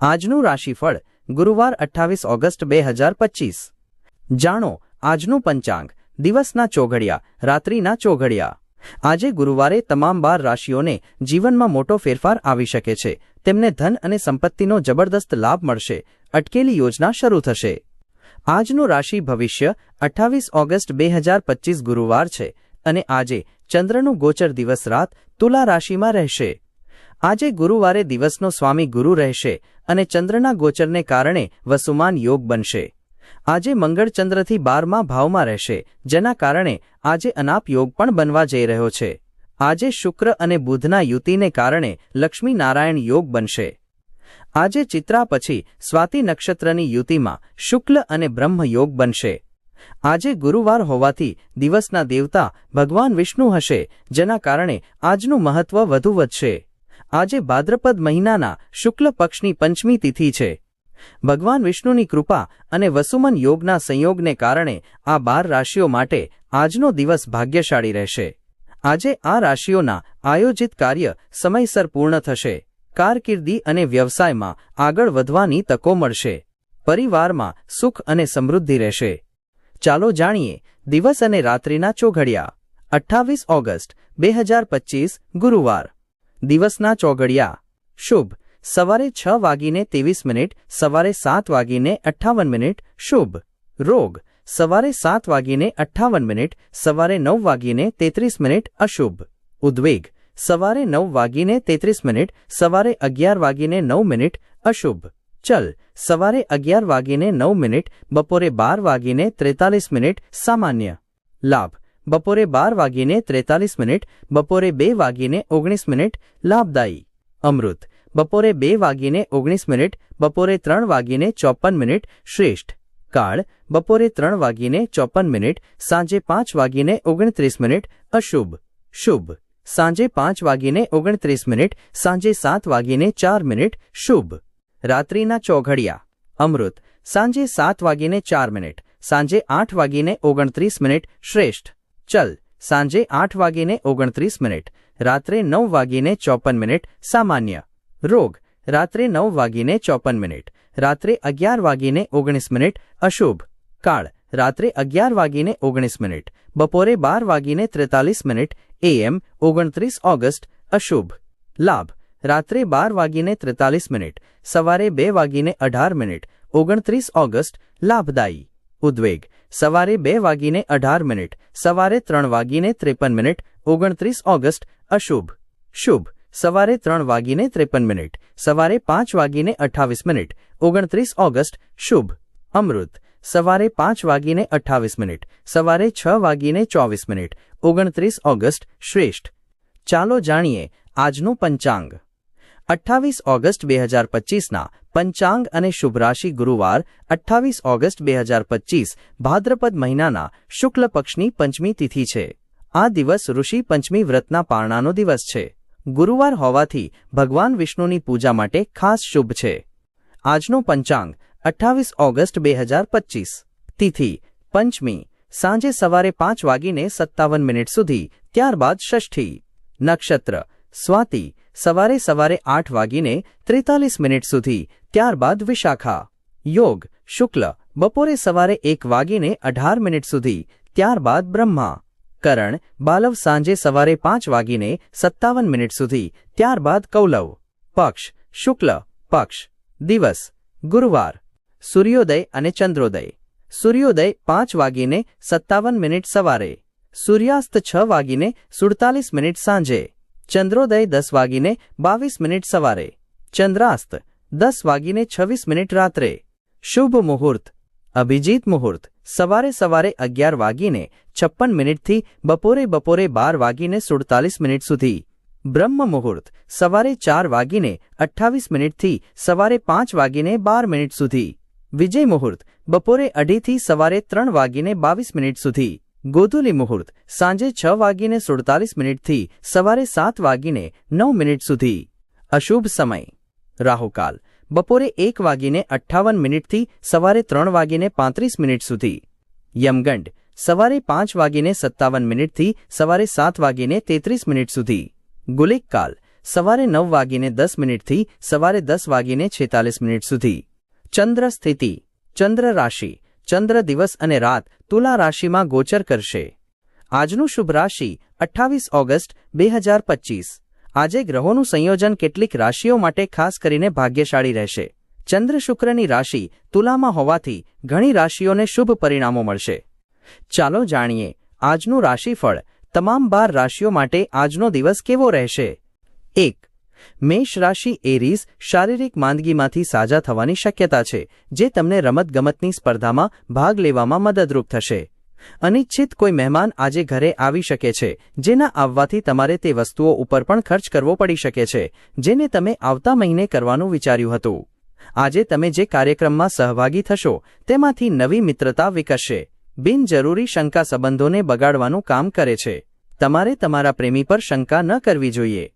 આજનું રાશિફળ ગુરુવાર અઠ્ઠાવીસ ઓગસ્ટ બે હજાર પચીસ. જાણો, આજનું પંચાંગ દિવસના ચોઘડિયા, રાત્રિના ચોઘડિયા. આજે ગુરુવારે તમામ બાર રાશિઓને જીવનમાં મોટો ફેરફાર આવી શકે છે. તેમને ધન અને સંપત્તિનો જબરદસ્ત લાભ મળશે. અટકેલી યોજના શરૂ થશે. આજનું રાશિ ભવિષ્ય અઠ્ઠાવીસ ઓગસ્ટ બે હજાર પચીસ ગુરુવાર છે અને આજે ચંદ્રનું ગોચર દિવસ રાત તુલા રાશિમાં રહેશે. આજે ગુરુવારે દિવસનો સ્વામી ગુરુ રહેશે અને ચંદ્રના ગોચરને કારણે વસુમાન યોગ બનશે. આજે મંગળ ચંદ્રથી બારમા ભાવમાં રહેશે, જેના કારણે આજે અનાપ યોગ પણ બનવા જઈ રહ્યો છે. આજે શુક્ર અને બુધના યુતિને કારણે લક્ષ્મી નારાયણ યોગ બનશે. આજે ચિત્રા પછી સ્વાતિ નક્ષત્રની યુતિમાં શુક્લ અને બ્રહ્મ યોગ બનશે. આજે ગુરુવાર હોવાથી દિવસના દેવતા ભગવાન વિષ્ણુ હશે, જેના કારણે આજનું મહત્વ વધુ વધશે. આજે ભાદ્રપદ મહિનાના શુક્લ પક્ષની પંચમી તિથિ છે. ભગવાન વિષ્ણુની કૃપા અને વસુમન યોગના સંયોગને કારણે આ બાર રાશિઓ માટે આજનો દિવસ ભાગ્યશાળી રહેશે. આજે આ રાશિઓના આયોજિત કાર્ય સમયસર પૂર્ણ થશે. કારકિર્દી અને વ્યવસાયમાં આગળ વધવાની તકો મળશે. પરિવારમાં સુખ અને સમૃદ્ધિ રહેશે. ચાલો જાણીએ દિવસ અને રાત્રિના ચોઘડિયા. અઠ્ઠાવીસ ઓગસ્ટ, બે ગુરુવાર. દિવસના ચોગડિયા. શુભ. સવારે છ વાગીને ત્રેવીસ મિનિટ, સવારે સાત વાગીને અઠ્ઠાવન મિનિટ, શુભ. રોગ. સવારે સાત વાગીને અઠ્ઠાવન મિનિટ, સવારે નવ વાગીને તેત્રીસ મિનિટ, અશુભ. ઉદ્વેગ. સવારે નવ વાગીને તેત્રીસ મિનિટ, સવારે અગિયાર વાગીને નવ મિનિટ, અશુભ. ચલ. સવારે અગિયાર વાગીને નવ મિનિટ, બપોરે બાર વાગીને ત્રેતાલીસ મિનિટ, સામાન્ય. લાભ. બપોરે બાર વાગીને ત્રેતાલીસ મિનિટ, બપોરે બે વાગીને ઓગણીસ મિનિટ, લાભદાયી. અમૃત. બપોરે બે વાગીને ઓગણીસ મિનિટ, બપોરે ત્રણ વાગીને ચોપન મિનિટ, શ્રેષ્ઠ. કાળ. બપોરે ત્રણ વાગીને ચોપન મિનિટ, સાંજે પાંચ વાગીને ઓગણત્રીસ મિનિટ, અશુભ. શુભ. સાંજે પાંચ વાગીને ઓગણત્રીસ મિનિટ, સાંજે સાત વાગીને ચાર મિનિટ, શુભ. રાત્રિના ચોઘડિયા. અમૃત. સાંજે સાત વાગીને ચાર મિનિટ, સાંજે આઠ વાગીને ઓગણત્રીસ મિનિટ, શ્રેષ્ઠ. ચલ સાંજે આઠ વાગીને ઓગણત્રીસ મિનિટ રાત્રે નવ વાગીને ચોપન મિનિટ સામાન્ય રોગ રાત્રે નવ વાગીને ચોપન મિનિટ રાત્રે અગિયાર વાગીને ઓગણીસ મિનિટ અશુભ કાળ રાત્રે અગિયાર વાગીને ઓગણીસ મિનિટ બપોરે બાર વાગીને ત્રેતાલીસ મિનિટ એએમ ઓગણત્રીસ ઓગસ્ટ અશુભ લાભ રાત્રે બાર વાગીને ત્રેતાલીસ મિનિટ સવારે બે વાગીને અઢાર મિનિટ ઓગણત્રીસ ઓગસ્ટ લાભદાયી ઉદ્વેગ સવારે બે વાગીને અઢાર મિનિટ, સવારે ત્રણ વાગીને ત્રેપન મિનિટ, ઓગણત્રીસ ઓગસ્ટ, અશુભ. શુભ. સવારે ત્રણ વાગીને ત્રેપન મિનિટ, સવારે પાંચ વાગીને અઠ્ઠાવીસ મિનિટ, ઓગણત્રીસ ઓગસ્ટ, શુભ. અમૃત. સવારે પાંચ વાગીને અઠ્ઠાવીસ મિનિટ, સવારે છ વાગીને ચોવીસ મિનિટ, ઓગણત્રીસ ઓગસ્ટ, શ્રેષ્ઠ. ચાલો જાણીએ આજનું પંચાંગ. અઠ્ઠાવીસ ઓગસ્ટ બે હજાર પચીસના પંચાંગ અને શુભ રાશિ ગુરુવાર અઠ્ઠાવીસ ઓગસ્ટ બે હજાર પચીસ ભાદ્રપદ મહિનાના શુક્લ પક્ષની પંચમી તિથિ છે. આ દિવસ ઋષિ પંચમી વ્રતના પારણાનો દિવસ છે. ગુરુવાર હોવાથી ભગવાન વિષ્ણુની પૂજા માટે ખાસ શુભ છે. આજનો પંચાંગ અઠ્ઠાવીસ ઓગસ્ટ બે હજાર પચીસ તિથિ પંચમી સાંજે સવારે પાંચ વાગીને સત્તાવન મિનિટ સુધી ત્યારબાદ ષષ્ઠી નક્ષત્ર સ્વાતિ સવારે સવારે આઠ વાગીને ત્રેતાલીસ મિનિટ સુધી, ત્યારબાદ વિશાખા. યોગ, શુક્લ, બપોરે સવારે એક વાગીને અઢાર મિનિટ સુધી, ત્યારબાદ બ્રહ્મા. કરણ, બાલવ સાંજે સવારે પાંચ વાગીને સત્તાવન મિનિટ સુધી, ત્યારબાદ કૌલવ. પક્ષ, શુક્લ, પક્ષ. દિવસ, ગુરુવાર. સૂર્યોદય અને ચંદ્રોદય. સૂર્યોદય પાંચ વાગીને સત્તાવન મિનિટ સવારે. સૂર્યાસ્ત છ વાગીને સુડતાલીસ મિનિટ સાંજે. ચંદ્રોદય દસ વાગીને બાવીસ મિનિટ સવારે ચંદ્રાસ્ત દસ વાગીને છવ્વીસ મિનિટ રાત્રે શુભ મુહૂર્ત અભિજીત મુહૂર્ત સવારે સવારે અગિયાર વાગીને છપ્પન મિનિટથી બપોરે બપોરે બાર વાગીને સુડતાલીસ મિનિટ સુધી બ્રહ્મ મુહૂર્ત સવારે ચાર વાગીને અઠ્ઠાવીસ મિનિટથી સવારે પાંચ વાગીને બાર મિનિટ સુધી વિજય મુહૂર્ત બપોરે અઢીથી સવારે ત્રણ વાગીને બાવીસ મિનિટ સુધી ગોધુલી મુહૂર્ત સાંજે છ વાગીને સુડતાલીસ મિનિટથી સવારે સાત વાગીને નવ મિનિટ સુધી. અશુભ સમય. રાહુકાલ. બપોરે એક વાગીને અઠ્ઠાવન મિનિટથી સવારે ત્રણ વાગીને પાંત્રીસ મિનિટ સુધી. યમગંડ. સવારે પાંચ વાગીને સત્તાવન મિનિટથી સવારે સાત વાગીને તેત્રીસ મિનિટ સુધી. ગુલિક કાલ સવારે નવ વાગીને દસ મિનિટથી સવારે દસ વાગીને છેતાલીસ મિનિટ સુધી. ચંદ્ર સ્થિતિ. ચંદ્ર રાશિ. ચંદ્ર દિવસ અને રાત તુલા રાશિમાં ગોચર કરશે. આજનું શુભ રાશિ અઠ્ઠાવીસ ઓગસ્ટ બે હજાર પચીસ. આજે ગ્રહોનું સંયોજન કેટલીક રાશિઓ માટે ખાસ કરીને ભાગ્યશાળી રહેશે. ચંદ્ર શુક્રની રાશિ તુલામાં હોવાથી ઘણી રાશિઓને શુભ પરિણામો મળશે. ચાલો જાણીએ, આજનું રાશિફળ તમામ બાર રાશિઓ માટે આજનો દિવસ કેવો રહેશે? એક મેષ રાશિ એરીઝ શારીરિક માંદગીમાંથી સાજા થવાની શક્યતા છે, જે તમને રમતગમતની સ્પર્ધામાં ભાગ લેવામાં મદદરૂપ થશે. અનિચ્છિત કોઈ મહેમાન આજે ઘરે આવી શકે છે, જેના આવવાથી તમારે તે વસ્તુઓ ઉપર પણ ખર્ચ કરવો પડી શકે છે, જેને તમે આવતા મહિને કરવાનું વિચાર્યું હતું. આજે તમે જે કાર્યક્રમમાં સહભાગી થશો, તેમાંથી નવી મિત્રતા વિકસશે. બિનજરૂરી શંકા સંબંધોને બગાડવાનું કામ કરે છે. તમારે તમારા પ્રેમી પર શંકા ન કરવી જોઈએ.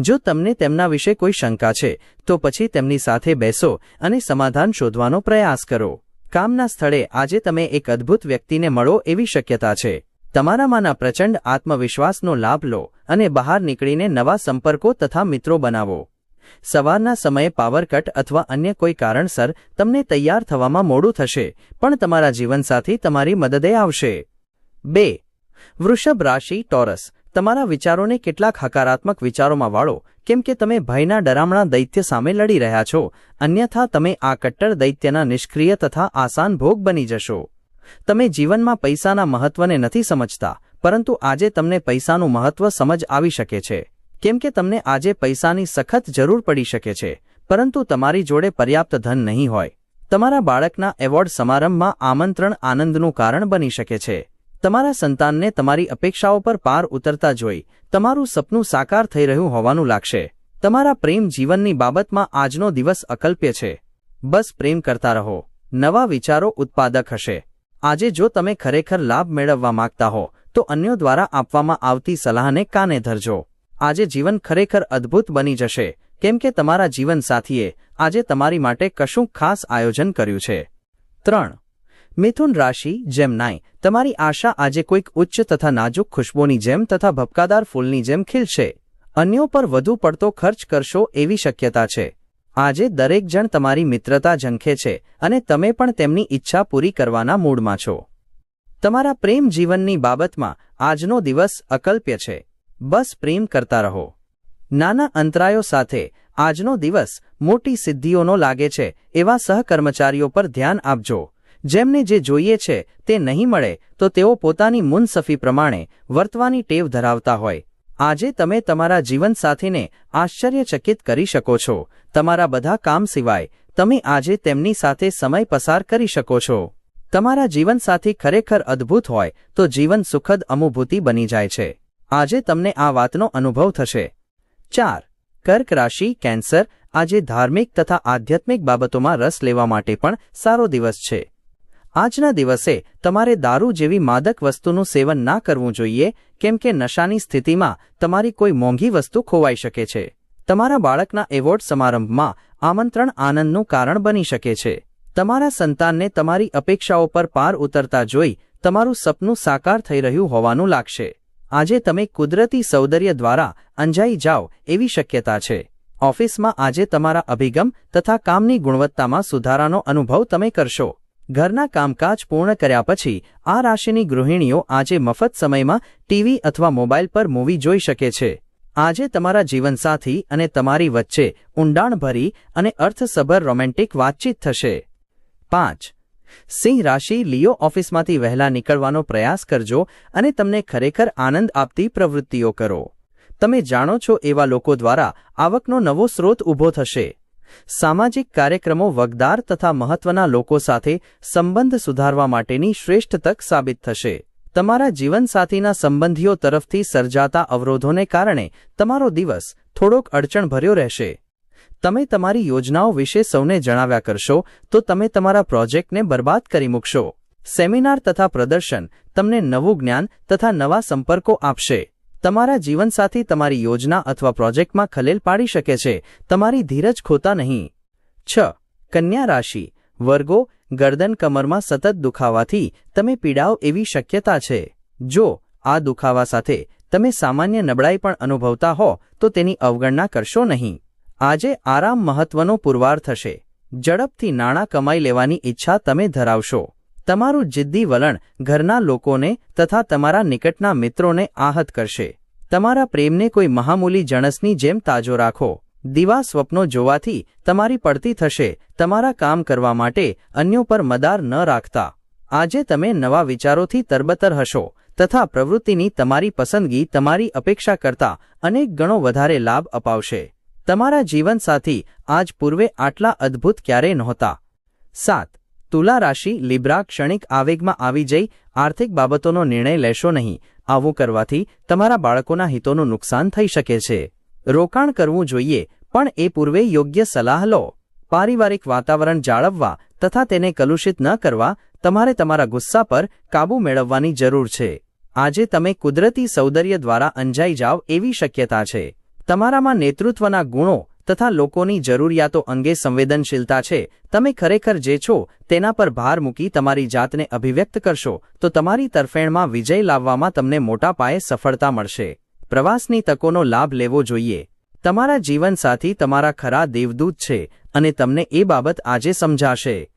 જો તમને તેમના વિશે કોઈ શંકા છે, તો પછી તેમની સાથે બેસો અને સમાધાન શોધવાનો પ્રયાસ કરો. કામના સ્થળે આજે તમે એક અદ્ભુત વ્યક્તિને મળો એવી શક્યતા છે. તમારામાંના પ્રચંડ આત્મવિશ્વાસનો લાભ લો અને બહાર નીકળીને નવા સંપર્કો તથા મિત્રો બનાવો. સવારના સમયે પાવર કટ અથવા અન્ય કોઈ કારણસર તમને તૈયાર થવામાં મોડું થશે, પણ તમારા જીવનસાથી તમારી મદદે આવશે. બે. વૃષભ રાશિ ટોરસ તમારા વિચારોને કેટલાક હકારાત્મક વિચારોમાં વાળો, કેમ કે તમે ભયના ડરામણા દૈત્ય સામે લડી રહ્યા છો, અન્યથા તમે આ કટ્ટર દૈત્યના નિષ્ક્રિય તથા આસાન ભોગ બની જશો. તમે જીવનમાં પૈસાના મહત્વને નથી સમજતા, પરંતુ આજે તમને પૈસાનું મહત્વ સમજ આવી શકે છે. કેમ કે તમને આજે પૈસાની સખત જરૂર પડી શકે છે, પરંતુ તમારી જોડે પર્યાપ્ત ધન નહીં હોય. તમારા બાળકના એવોર્ડ સમારંભમાં આમંત્રણ આનંદનું કારણ બની શકે છે. તમારા સંતાનને તમારી અપેક્ષાઓ પર પાર ઉતરતા જોઈ, તમારું સપનું સાકાર થઈ રહ્યું હોવાનું લાગશે. તમારા પ્રેમ જીવનની બાબતમાં આજનો દિવસ અકલ્પ્ય છે. બસ પ્રેમ કરતા રહો. નવા વિચારો ઉત્પાદક હશે. આજે જો તમે ખરેખર લાભ મેળવવા માંગતા હો, તો અન્યો દ્વારા આપવામાં આવતી સલાહને કાને ધરજો? આજે જીવન ખરેખર અદ્ભુત બની જશે. કેમ કે તમારા જીવનસાથીએ આજે તમારી માટે કશું ખાસ આયોજન કર્યું છે. ત્રણ મિથુન રાશિ જેમનાય તમારી આશા આજે કોઈક ઉચ્ચ તથા નાજુક ખુશ્બોની જેમ તથા ભપકાદાર ફૂલની જેમ ખીલશે. અન્યો પર વધુ પડતો ખર્ચ કરશો એવી શક્યતા છે. આજે દરેક જણ તમારી મિત્રતા ઝંખે છે અને તમે પણ તેમની ઈચ્છા પૂરી કરવાના મૂડમાં છો. તમારા પ્રેમ જીવનની બાબતમાં આજનો દિવસ અકલ્પ્ય છે. બસ પ્રેમ કરતા રહો. નાના અંતરાયો સાથે આજનો દિવસ મોટી સિદ્ધિઓનો લાગે છે એવા સહકર્મચારીઓ પર ધ્યાન આપજો. જેમને જે જોઈએ છે તે નહીં મળે, તો તેઓ પોતાની મુનસફી પ્રમાણે વર્તવાની ટેવ ધરાવતા હોય. આજે તમે તમારા જીવનસાથીને આશ્ચર્યચકિત કરી શકો છો. તમારા બધા કામ સિવાય તમે આજે તેમની સાથે સમય પસાર કરી શકો છો. તમારા જીવનસાથી ખરેખર અદ્ભુત હોય, તો જીવન સુખદ અનુભૂતિ બની જાય છે. આજે તમને આ વાતનો અનુભવ થશે. ચાર. કર્ક રાશિ કેન્સર આજે ધાર્મિક તથા આધ્યાત્મિક બાબતોમાં રસ લેવા માટે પણ સારો દિવસ છે. આજના દિવસે તમારે દારૂ જેવી માદક વસ્તુનું સેવન ના કરવું જોઈએ, કેમ કે નશાની સ્થિતિમાં તમારી કોઈ મોંઘી વસ્તુ ખોવાઈ શકે છે. તમારા બાળકના એવોર્ડ સમારંભમાં આમંત્રણ આનંદનું કારણ બની શકે છે. તમારા સંતાનને તમારી અપેક્ષાઓ પર પાર ઉતરતા જોઈ તમારું સપનું સાકાર થઈ રહ્યું હોવાનું લાગશે. આજે તમે કુદરતી સૌંદર્ય દ્વારા અંજાઈ જાઓ એવી શક્યતા છે. ઓફિસમાં આજે તમારા અભિગમ તથા કામની ગુણવત્તામાં સુધારાનો અનુભવ તમે કરશો. ઘરના કામકાજ પૂર્ણ કર્યા પછી આ રાશિની ગૃહિણીઓ આજે મફત સમયમાં ટીવી અથવા મોબાઈલ પર મૂવી જોઈ શકે છે. આજે તમારા જીવનસાથી અને તમારી વચ્ચે ઊંડાણભરી અને અર્થસભર રોમેન્ટિક વાતચીત થશે. પાંચ. સિંહ રાશિ લિયો ઓફિસમાંથી વહેલા નીકળવાનો પ્રયાસ કરજો અને તમને ખરેખર આનંદ આપતી પ્રવૃત્તિઓ કરો. તમે જાણો છો એવા લોકો દ્વારા આવકનો નવો સ્રોત ઊભો થશે. સામાજિક કાર્યક્રમો વગદાર તથા મહત્વના લોકો સાથે સંબંધ સુધારવા માટેની શ્રેષ્ઠ તક સાબિત થશે. તમારા જીવનસાથીના સંબંધીઓ તરફથી સર્જાતા અવરોધોને કારણે તમારો દિવસ થોડોક અડચણભર્યો રહેશે. તમે તમારી યોજનાઓ વિશે સૌને જણાવ્યા કરશો, તો તમે તમારા પ્રોજેક્ટને બરબાદ કરી મૂકશો. સેમિનાર તથા પ્રદર્શન તમને નવું જ્ઞાન તથા નવા સંપર્કો આપશે. તમારા જીવનસાથી તમારી યોજના અથવા પ્રોજેક્ટમાં ખલેલ પાડી શકે છે. તમારી ધીરજ ખોતા નહીં. છ. કન્યા રાશિ. વર્ગો, ગરદન કમરમાં સતત દુખાવાથી તમે પીડાવ એવી શક્યતા છે. જો આ દુખાવા સાથે તમે સામાન્ય નબળાઈ પણ અનુભવતા હો, તો તેની અવગણના કરશો નહીં. આજે આરામ મહત્વનો પુરવાર થશે. ઝડપથી નાણાં કમાઈ લેવાની ઈચ્છા તમે ધરાવશો. તમારું જિદ્દી વલણ ઘરના લોકોને તથા તમારા નિકટના મિત્રોને આહત કરશે. તમારા પ્રેમને કોઈ મહામૂલી જણસની જેમ તાજો રાખો. દીવા સ્વપ્નો જોવાથી તમારી પડતી થશે, તમારા કામ કરવા માટે અન્યો પર મદાર ન રાખતા. આજે તમે નવા વિચારોથી તરબતર હશો, તથા પ્રવૃત્તિની તમારી પસંદગી તમારી અપેક્ષા કરતા અનેક ગણો વધારે લાભ અપાવશે. તમારા જીવનસાથી આજ પૂર્વે આટલા અદ્ભુત ક્યારેય નહોતા. સાત તુલા રાશિ લિબ્રા ક્ષણિક આવેગમાં આવી જઈ આર્થિક બાબતોનો નિર્ણય લેશો નહીં. આવું કરવાથી તમારા બાળકોના હિતોનું નુકસાન થઈ શકે છે. રોકાણ કરવું જોઈએ, પણ એ પૂર્વે યોગ્ય સલાહ લો. પારિવારિક વાતાવરણ જાળવવા તથા તેને કલુષિત ન કરવા તમારે તમારા ગુસ્સા પર કાબૂ મેળવવાની જરૂર છે. આજે તમે કુદરતી સૌંદર્ય દ્વારા અંજાઈ જાવ એવી શક્યતા છે. તમારામાં નેતૃત્વના ગુણો તથા લોકોની જરૂરિયાતો અંગે સંવેદનશીલતા છે. તમે ખરેખર જે છો, તેના પર ભાર મૂકી તમારી જાતને અભિવ્યક્ત કરશો, તો તમારી તરફેણમાં વિજય લાવવામાં તમને મોટા પાયે સફળતા મળશે. પ્રવાસની તકોનો લાભ લેવો જોઈએ. તમારા જીવનસાથી તમારા ખરા દેવદૂત છે, અને તમને એ બાબત આજે સમજાશે.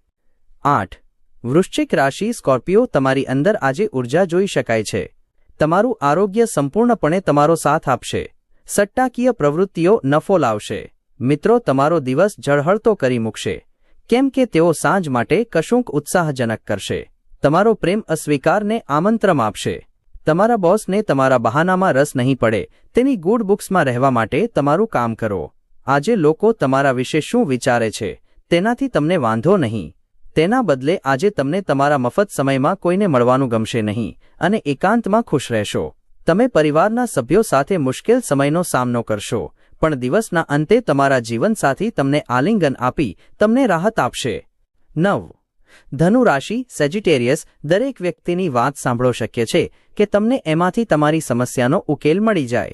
આઠ. વૃશ્ચિક રાશિ સ્કોર્પિયો તમારી અંદર આજે ઊર્જા જોઈ શકાય છે. તમારું આરોગ્ય સંપૂર્ણપણે તમારો સાથ આપશે. સટ્ટાકીય પ્રવૃત્તિઓ નફો લાવશે. મિત્રો, તમારો દિવસ ઝળહળતો કરી મૂકશે. કેમ કે તેઓ સાંજ માટે કશુંક ઉત્સાહજનક કરશે. તમારો પ્રેમ અસ્વીકારને આમંત્રણ આપશે. તમારા બોસને તમારા બહાનામાં રસ નહીં પડે. તેની ગુડ બુક્સમાં રહેવા માટે તમારું કામ કરો. આજે લોકો તમારા વિશે શું વિચારે છે, તેનાથી તમને વાંધો નહીં. તેના બદલે આજે તમને તમારા મફત સમયમાં કોઈને મળવાનું ગમશે નહીં અને એકાંતમાં ખુશ રહેશો. તમે પરિવારના સભ્યો સાથે મુશ્કેલ સમયનો સામનો કરશો. પણ દિવસના અંતે તમારા જીવનસાથી તમને આલિંગન આપી તમને રાહત આપશે. નવ. ધનુ રાશિ સેજિટેરિયસ દરેક વ્યક્તિની વાત સાંભળો શક્ય છે કે તમને એમાંથી તમારી સમસ્યાનો ઉકેલ મળી જાય.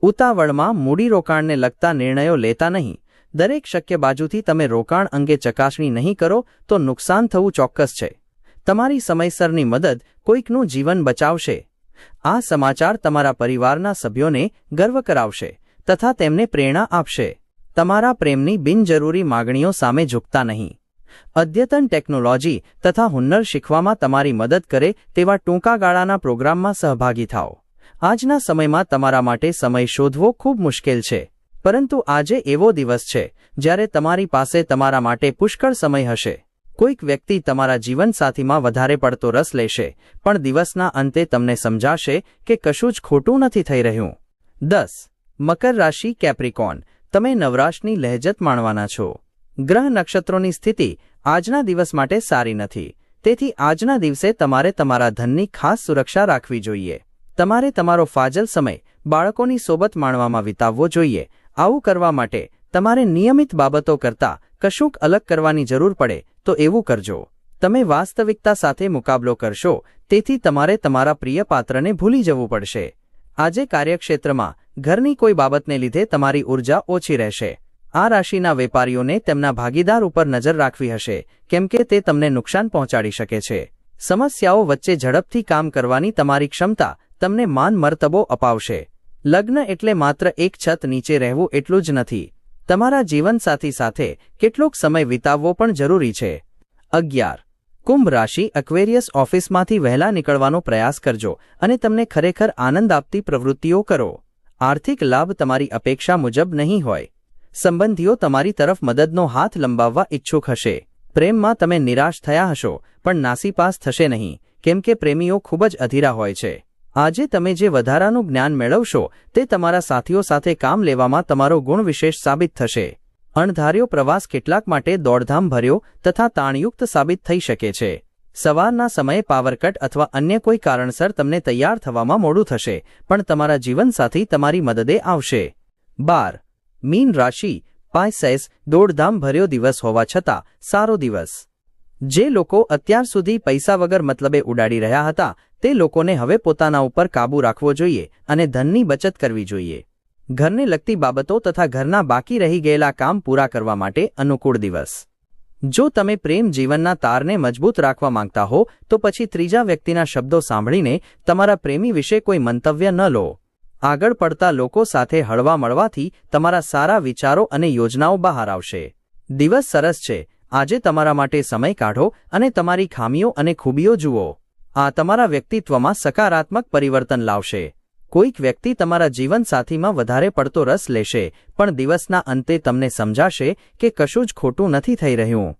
ઉતાવળમાં મૂડીરોકાણને લગતા નિર્ણયો લેતા નહીં. દરેક શક્ય બાજુથી તમે રોકાણ અંગે ચકાસણી નહીં કરો તો નુકસાન થવું ચોક્કસ છે. તમારી સમયસરની મદદ કોઈકનું જીવન બચાવશે. આ સમાચાર તમારા પરિવારના સભ્યોને ગર્વ કરાવશે. તથા તેમને પ્રેરણા આપશે. તમારા પ્રેમની બિનજરૂરી માગણીઓ સામે ઝૂકતા નહીં. અદ્યતન ટેકનોલોજી તથા હુન્નર શીખવામાં તમારી મદદ કરે તેવા ટૂંકા ગાળાના પ્રોગ્રામમાં સહભાગી થાઓ. આજના સમયમાં તમારા માટે સમય શોધવો ખૂબ મુશ્કેલ છે. પરંતુ આજે એવો દિવસ છે, જ્યારે તમારી પાસે તમારા માટે પુષ્કળ સમય હશે. કોઈક વ્યક્તિ તમારા જીવનસાથીમાં વધારે પડતો રસ લેશે, પણ દિવસના અંતે તમને સમજાશે કે કશું જ ખોટું નથી થઈ રહ્યું. દસ મકર રાશિ કેપ્રિકોન, તમે નવરાશની લહેજત માણવાના છો. ગ્રહ નક્ષત્રોની સ્થિતિ આજના દિવસ માટે સારી નથી. તેથી આજના દિવસે તમારે તમારા ધનની ખાસ સુરક્ષા રાખવી જોઈએ. તમારે તમારો ફાજલ સમય બાળકોની સોબત માણવામાં વિતાવવો જોઈએ. આવું કરવા માટે તમારે નિયમિત બાબતો કરતાં કશુંક અલગ કરવાની જરૂર પડે તો એવું કરજો. તમે વાસ્તવિકતા સાથે મુકાબલો કરશો, તેથી તમારે તમારા પ્રિય પાત્રને ભૂલી જવું પડશે. આજે કાર્યક્ષેત્રમાં ઘરની કોઈ બાબતને લીધે તમારી ઊર્જા ઓછી રહેશે. આ રાશિના વેપારીઓને તેમના ભાગીદાર ઉપર નજર રાખવી હશે, કેમ કે તે તમને નુકસાન પહોંચાડી શકે છે. સમસ્યાઓ વચ્ચે ઝડપથી કામ કરવાની તમારી ક્ષમતા તમને માન મર્તબો અપાવશે. લગ્ન એટલે માત્ર એક છત નીચે રહેવું એટલું જ નથી. તમારા જીવનસાથી સાથે કેટલોક સમય વિતાવવો પણ જરૂરી છે. અગિયાર. કુંભ રાશિ અક્વેરિયસ ઓફિસમાંથી વહેલા નીકળવાનો પ્રયાસ કરજો અને તમને ખરેખર આનંદ આપતી પ્રવૃત્તિઓ કરો. આર્થિક લાભ તમારી અપેક્ષા મુજબ નહીં હોય. સંબંધીઓ તમારી તરફ મદદનો હાથ લંબાવવા ઈચ્છુક હશે. પ્રેમમાં તમે નિરાશ થયા હશો, પણ નાસીપાસ થશે નહીં, કેમ કે પ્રેમીઓ ખૂબ જ અધીરા હોય છે. આજે તમે જે વધારાનું જ્ઞાન મેળવશો, તે તમારા સાથીઓ સાથે કામ લેવામાં તમારો ગુણ વિશેષ સાબિત થશે. અણધાર્યો પ્રવાસ કેટલાક માટે દોડધામ ભર્યો તથા તાણયુક્ત સાબિત થઈ શકે છે. સવારના સમયે પાવરકટ અથવા અન્ય કોઈ કારણસર તમને તૈયાર થવામાં મોડું થશે, પણ તમારા જીવનસાથી તમારી મદદે આવશે. બાર. મીન રાશિ પાયસેસ દોડધામ ભર્યો દિવસ હોવા છતાં સારો દિવસ. જે લોકો અત્યાર સુધી પૈસા વગર મતલબે ઉડાડી રહ્યા હતા, તે લોકોને હવે પોતાના ઉપર કાબૂ રાખવો જોઈએ અને ધનની બચત કરવી જોઈએ. ઘરને લગતી બાબતો તથા ઘરના બાકી રહી ગયેલા કામ પૂરા કરવા માટે અનુકૂળ દિવસ. જો તમે પ્રેમ જીવનના તારને મજબૂત રાખવા માંગતા હો, તો પછી ત્રીજા વ્યક્તિના શબ્દો સાંભળીને તમારા પ્રેમી વિશે કોઈ મંતવ્ય ન લો. આગળ પડતા લોકો સાથે હળવા મળવાથી તમારા સારા વિચારો અને યોજનાઓ બહાર આવશે. દિવસ સરસ છે. આજે તમારા માટે સમય કાઢો અને તમારી ખામીઓ અને ખૂબીઓ જુઓ. આ તમારા વ્યક્તિત્વમાં સકારાત્મક પરિવર્તન લાવશે. કોઈક વ્યક્તિ તમારા જીવનસાથીમાં વધારે પડતો રસ લેશે, પણ દિવસના અંતે તમને સમજાશે કે કશું જ ખોટું નથી થઈ રહ્યું.